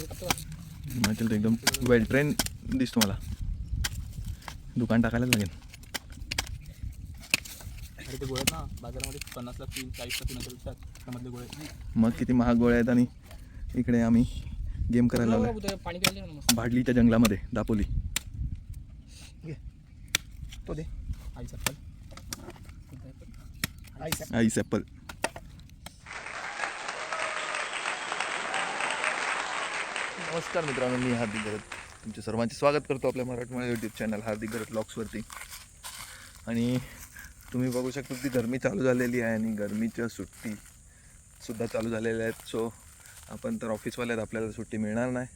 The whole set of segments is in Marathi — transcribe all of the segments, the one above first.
हिमाचल तर एकदम वेल ट्रेन दिसतो मला. दुकान टाकायलाच लागेल. अरे ते गोळ्यात ना बाजारामध्ये पन्नासला तीन चाळीसला तीन असे विकतात. त्यामधले गोळे. मग किती महाग गोळ्या आहेत आणि इकडे आम्ही गेम करायला पाणी प्यायला ना मस्त. भाडलीच्या जंगलामध्ये दापोली. तो दे. आई चप्पल आई आईस ॲपल. नमस्कार मित्रांनो मी हार्दिक गरत तुमचे सर्वांचे स्वागत करतो आपल्या मराठमोळ्या यूट्यूब चॅनल हार्दिक गरत ब्लॉग्सवरती आणि तुम्ही बघू शकता की गरमी चालू झालेली आहे आणि गरमीच्या सुट्टी सुद्धा चालू झालेल्या आहेत. सो आपण तर ऑफिसवाल्यात आहेत आपल्याला सुट्टी मिळणार नाही.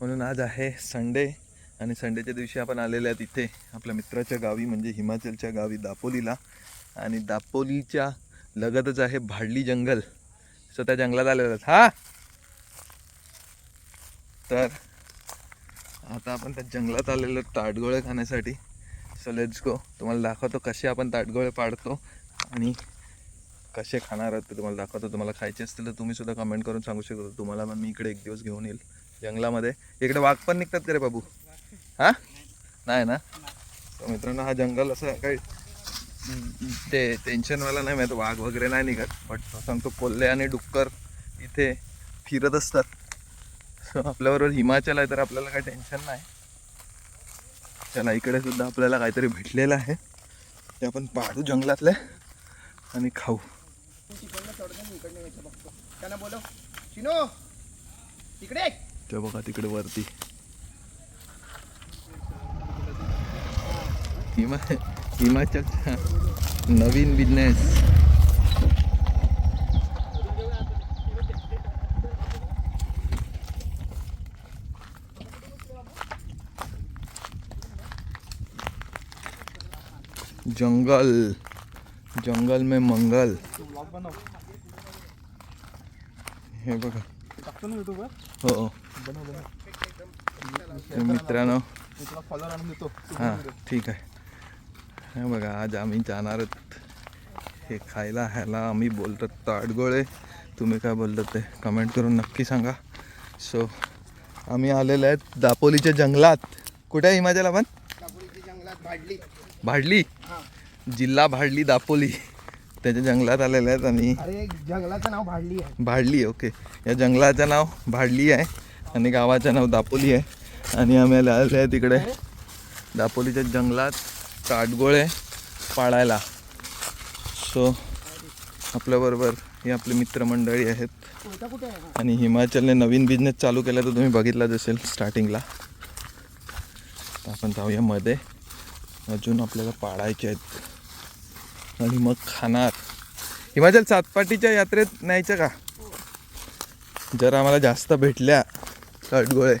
म्हणून आज आहे संडे आणि संडेच्या दिवशी आपण आलेले आहेत इथे आपल्या मित्राच्या गावी म्हणजे हिमाचलच्या गावी दापोलीला. आणि दापोलीच्या लगतच आहे भाडली जंगल. सो त्या जंगलात आलेलं आहेत. हा! तर आता आपण त्या जंगलात आलेलो ताटगोळे खाण्यासाठी. सो लेट्स गो तुम्हाला दाखवतो कसे आपण ताटगोळे पाडतो आणि कसे खाणार आहोत ते तुम्हाला दाखवतो. तुम्हाला खायचे असतील तर तुम्ही सुद्धा कमेंट करून सांगू शकता. तुम्हाला मग मी इकडे एक दिवस घेऊन येईल जंगलामध्ये. इकडे वाघ पण निघतात का रे बाबू? हां? नाही ना? तर मित्रांनो हा जंगल असं काही ते टेन्शनवाला नाही माहीत. वाघ वगैरे नाही निघत बट सांगतो कोल्हे आणि डुक्कर इथे फिरत असतात. सो आपल्याबरोबर हिमाचल आहे तर आपल्याला काही टेन्शन नाही. चला इकडे सुद्धा आपल्याला काहीतरी भेटलेलं आहे. ते आपण पाडू जंगलातले आणि खाऊ. तिकडे ते बघा तिकडे वरती. हिमा हिमाचलचा नवीन बिझनेस जंगल जंगल में मंगल। हे बघा। हो हो. मित्रांनो. हां ठीक आहे. हे बघा आज आम्ही जाणार आहोत. हे खायला ह्याला आम्ही बोलतो ताडगोळे. तुम्ही काय बोलतात ते कमेंट करून नक्की सांगा. सो आम्ही आलेलो आहेत दापोलीच्या जंगलात. कुठे आहे हिमाचल आपण? दापोलीच्या जंगलात भाडली. भाडली? जिल्हा भाडली दापोली. त्याच्या जंगलात आलेले आहेत आणि अरे जंगलाचं नाव भाडली आहे. भाडली ओके. या जंगलाचं नाव भाडली आहे आणि गावाचं नाव दापोली आहे. आणि आम्ही आले आले आहे तिकडे. दापोलीच्या जंगलात काटगोळे पाळायला. सो आपल्याबरोबर ही आपली मित्रमंडळी आहेत. आणि हिमाचलने नवीन बिझनेस चालू केला तर तुम्ही बघितलाच असेल स्टार्टिंगला आपण जाऊया मध्ये. अजून आपल्याला पाळायचे आहेत. आणि मग खाणार. हिमाचल सातपाटीच्या यात्रेत न्यायचं का? जर आम्हाला जास्त भेटल्या कटगोळे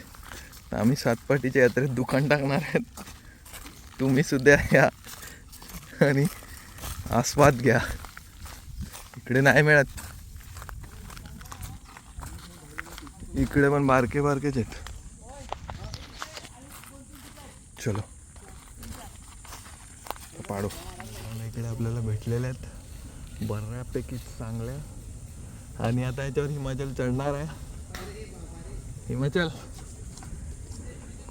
तर आम्ही सातपाटीच्या यात्रेत दुकान टाकणार आहेत. तुम्ही सुद्धा या आणि आस्वाद घ्या. इकडे नाही मिळत. इकडे पण बारके बारकेच आहेत. चलो. पाडू. इकडे आपल्याला भेटलेल्या आहेत. बऱ्यापैकी चांगल्या. आणि आता याच्यावर हिमाचल चढणार आहे. हिमाचल.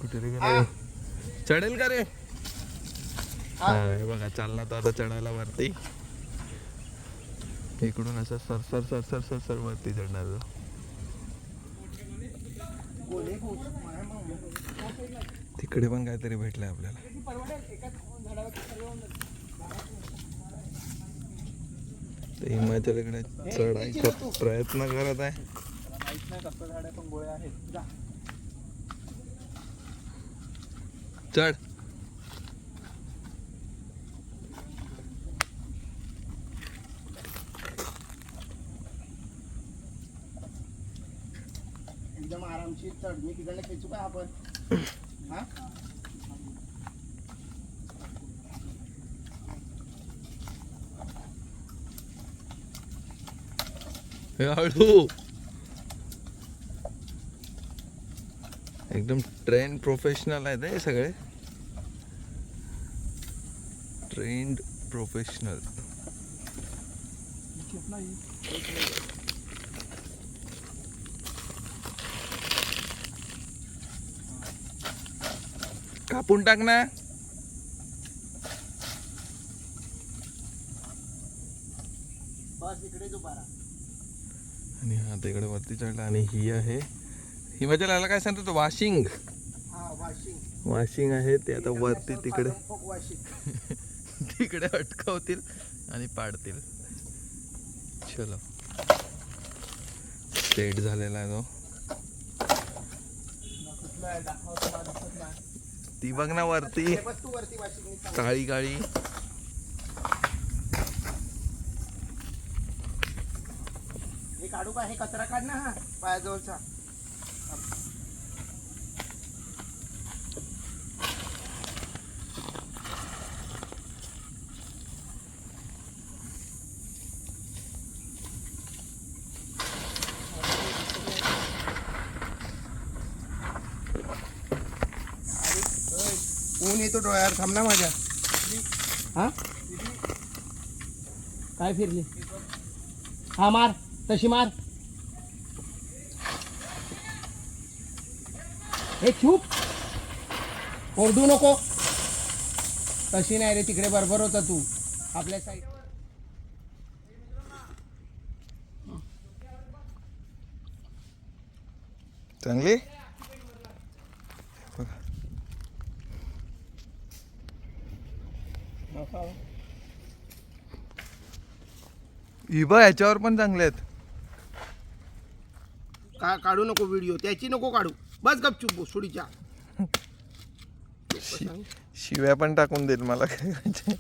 कुठे रे गेला. चढेल का रे? हा हे बघा चालला तो आता चढायला वरती. इकडून असं सरसर सरसर सरसर वरती चढणार तिकडे पण काहीतरी भेटलंय आपल्याला. हिमाचलकडे चढायचा प्रयत्न करत आहे. नाही कसं झाड पण गोळे आहेत चढ. एकदम आरामशीर चढ. मी तिकडे खेचू का आपण? हा? हळू एकदम ट्रेन प्रोफेशनल आहेत हे सगळे. ट्रेंड प्रोफेशनल कापून टाक ना. आता इकडे वरती चढला आणि ही आहे. हिमाचल याला काय सांगतो तो? वॉशिंग. हा वाशिंग. वॉशिंग आहे. ते आता वरती तिकडे. तिकडे अटकवतील आणि पाडतील. चलो. सेट झालेला आहे तो. ती बघ ना वरती. काळी काळी. काढू का? हे कचरा काढ ना. हा पायाजवळचा. ऊन येतो डोळ्यावर. थांब ना माझ्या. हा? काय फिरली? हा मार. तशी मार. हे चूप ओरडू नको. तशी नाही रे तिकडे बरोबर होता तू. आपल्या साईड चांगली? बघ याच्यावर पण चांगले आहेत. का काढू नको व्हिडिओ त्याची नको काढू. बस गपचूप बोसुडीच्या शि- शिव्या पण टाकून देईल मला काय करायचे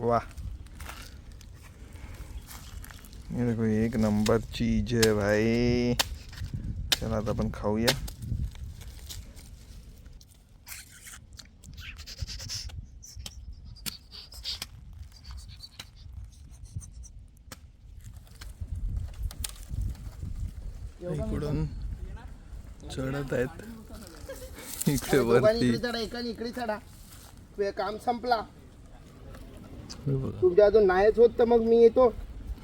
वाह. ये देखो एक नंबर चीज़ है भाई. चला आता आपण खाऊया. इकडून चढत आहेत. इकडे वरती. इकडे चढा एकाने इकडे चढा. वे- काम संपला. तुमच्या अजून नाहीच होत तर मग मी येतो.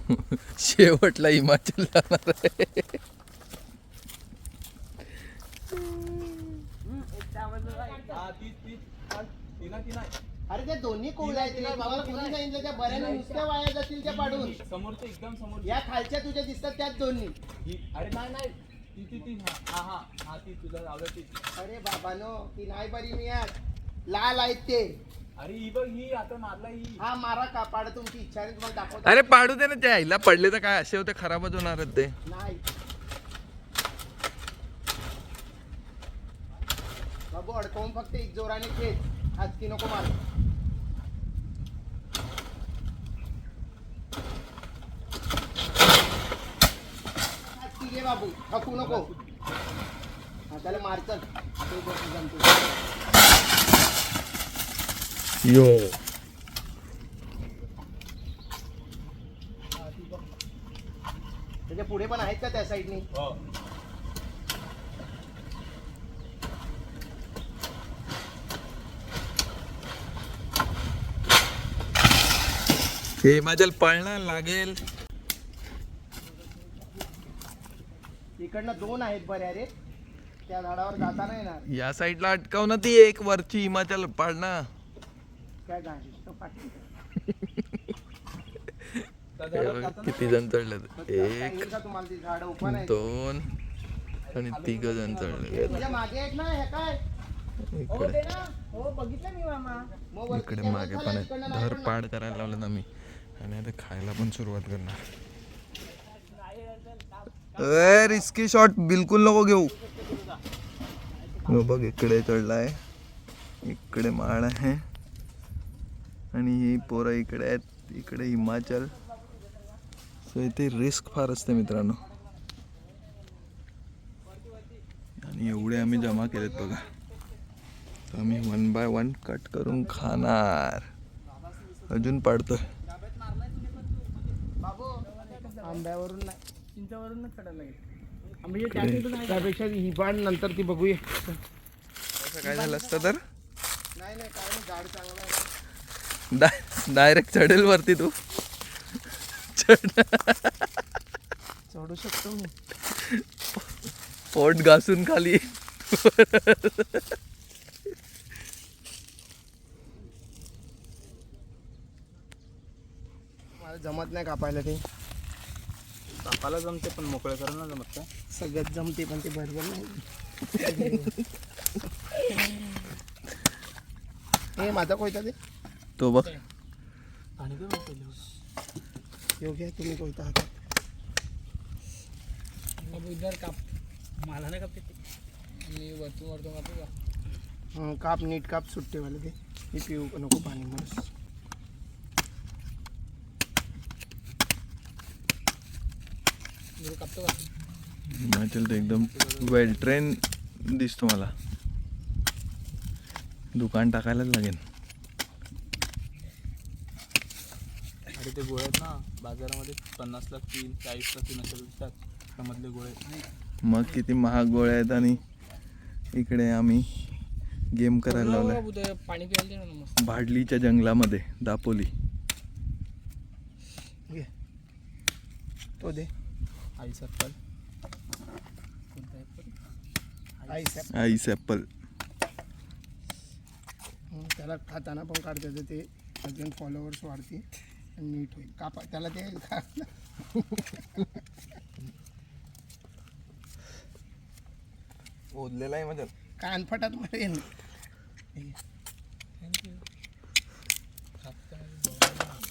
शेवटला हिमाचल जाणार आहे. अरे ते दोन्ही कोवळ्या आहेत. बाबा कोणी सांगितलं त्या बऱ्याने नुसत्या वाया जातील त्या पाडून. समोरचं एकदम समोर या खालच्या तुझ्या दिसतात त्याच दोन्ही. ही अरे नाही नाही. ती ती ती हा हा हा ती तुला लावलं ती. अरे बाबानो ती नाही बरी मी यार लाल आहेत ते. अरे ही बघ ही आता मारला ही. हा मारा का पाड तुमची इच्छा आहे तुम्हाला दाखवतो. अरे पाडू दे ना त्या आईला पडले तर काय असे होते खराबच होणार आहेत ते. नाही. बाबू अडकवून फक्त एक जोराने खेच हातकी नको मार. हातकी घे बाबू थकू नको. हा त्याला मार चल. ते जमतो. यो. त्याच्या पुढे पण आहेत का त्या साईडनी हिमाचल पळणार लागेल. इकडनं दोन आहेत बऱ्या रे त्या झाडावर जाता नाही येणार. या साईडला अटकाव ना ती एक वरची हिमाचल पाडणं काय किती जण चढलेत. एक दोन आणि तिघ जण चढले हे इकडे. हो मग इकडे मागे? पण धर. पाड करायला लावलं ना मी. आणि आता खायला पण सुरुवात करणार. रिस्की शॉट बिलकुल नको घेऊ. बघ इकडे चढलाय. इकडे माळ आहे. आणि ही पोरं इकडे आहेत. इकडे हिमाचल. सो इथे रिस्क फार असते मित्रांनो. आणि एवढे आम्ही जमा केलेत बघा. तर आम्ही वन बाय वन कट करून खाणार. अजून पाडतोय. आंब्यावरून नाही चिंचावरून चढायला लागेल इकडे त्यापेक्षा ही पाड नंतर ती बघूया. असं काय झालं असतं तर? नाही नाही काय नाही झाड चांगलं आहे. डायरेक्ट चढेल वरती तू. चढ. चढू शकतो मी. पोट घासून खाली. मला जमत नाही कापायला ते. कापाला जमते पण मोकळं करा ना जमत का? सगळ्यात जमते पण ते बरोबर नाही. हे माझा कोयता ते? तो बघ. पाणी दे मग पहिले योग्य आहे तुम्ही कोयता हातात इधर काप. मला नाही कापते ते. मी वरतून वरतून कापू का? काप नीट काप सुट्टेवाले ते हे पिऊ नको पाणी मस्त मी कापतो का हिमाचल तर एकदम वेल ट्रेन दिसतो मला. दुकान टाकायलाच लागेल. अरे ते गोळे आहेत ना बाजारामध्ये पन्नासला तीन चाळीसला तीन असे विकतात. त्यामधले गोळे. मग किती महाग गोळ्या आहेत आणि इकडे आम्ही गेम करायला लावलाय. पाणी प्यायला भाडलीच्या जंगलामध्ये दापोली. तो दे. आई सत्तर कोणता पण? आईस आहे. Ice apple. त्याला खाताना पण काढता येतं ते अजून फॉलोअर्स वाढतील आणि नीट होईल. कापा त्याला ते ओढलेला आहे माझ्या कानफटात मरेल.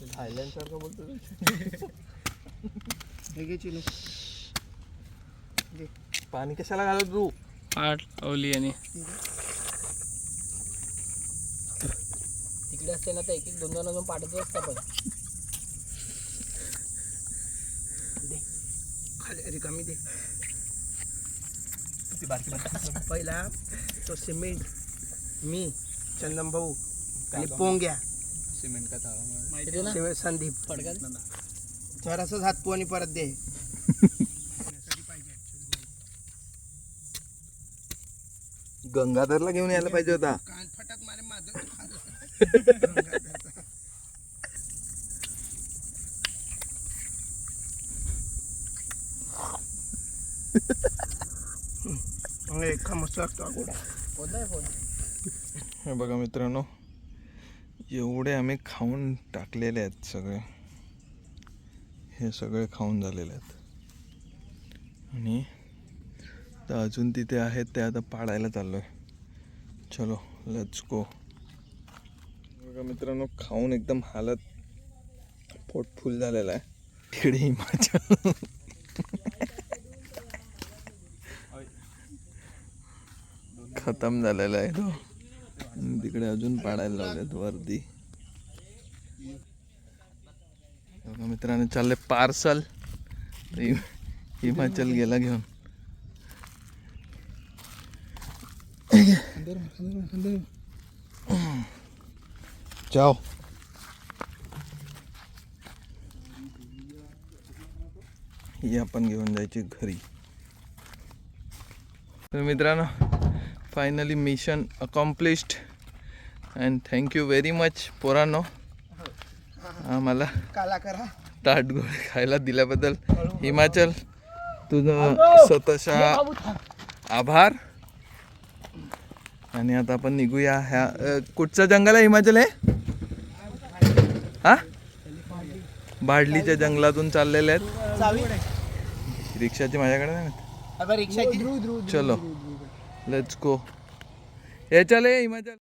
थायलंड सारखं बोलतो हे चिनू पाणी कशाला घालत तू? आठ अवली आणि तिकडे असते ना तर एक एक दोन दोन अजून पाठवतो असतं पण खाली रिकामी दे. बारकी बारकी पहिला तो सिमेंट मी चंदन भाऊ आणि. पोंग्या. सिमेंट का तावा संदीप. पडका जरासंच हात आणि परत दे. गंगाधरला घेऊन यायला पाहिजे होता. मारे माझं हे बघा मित्रांनो एवढे आम्ही खाऊन टाकलेले आहेत सगळे. हे सगळे खाऊन झालेले आहेत. आणि तर अजून तिथे आहेत ते आता पाडायला चाललो आहे चलो लच गो बघा मित्रांनो खाऊन एकदम हालत पोट फुल झालेला आहे. तिकडे हिमाचल. खतम झालेला आहे तो. तिकडे अजून पाडायला लावलेत वरती. बघा मित्रांनो चालले पार्सल. हिमाचल गेला घेऊन. जाओ ही आपण घेऊन जायची घरी. तर मित्रांनो finally mission accomplished and thank you very much पोरांनो. आम्हाला काला करा. ताटगोळे खायला दिल्याबद्दल हिमाचल तुझं स्वतःच्या आभार. आणि आता आपण निघूया ह्या कुठचं जंगल आहे हिमाचल आहे हा? भाडलीच्या जंगलातून चाललेले आहेत. रिक्षाची माझ्याकडे नाही चलो. लेट्स गो हे चले हिमाचल.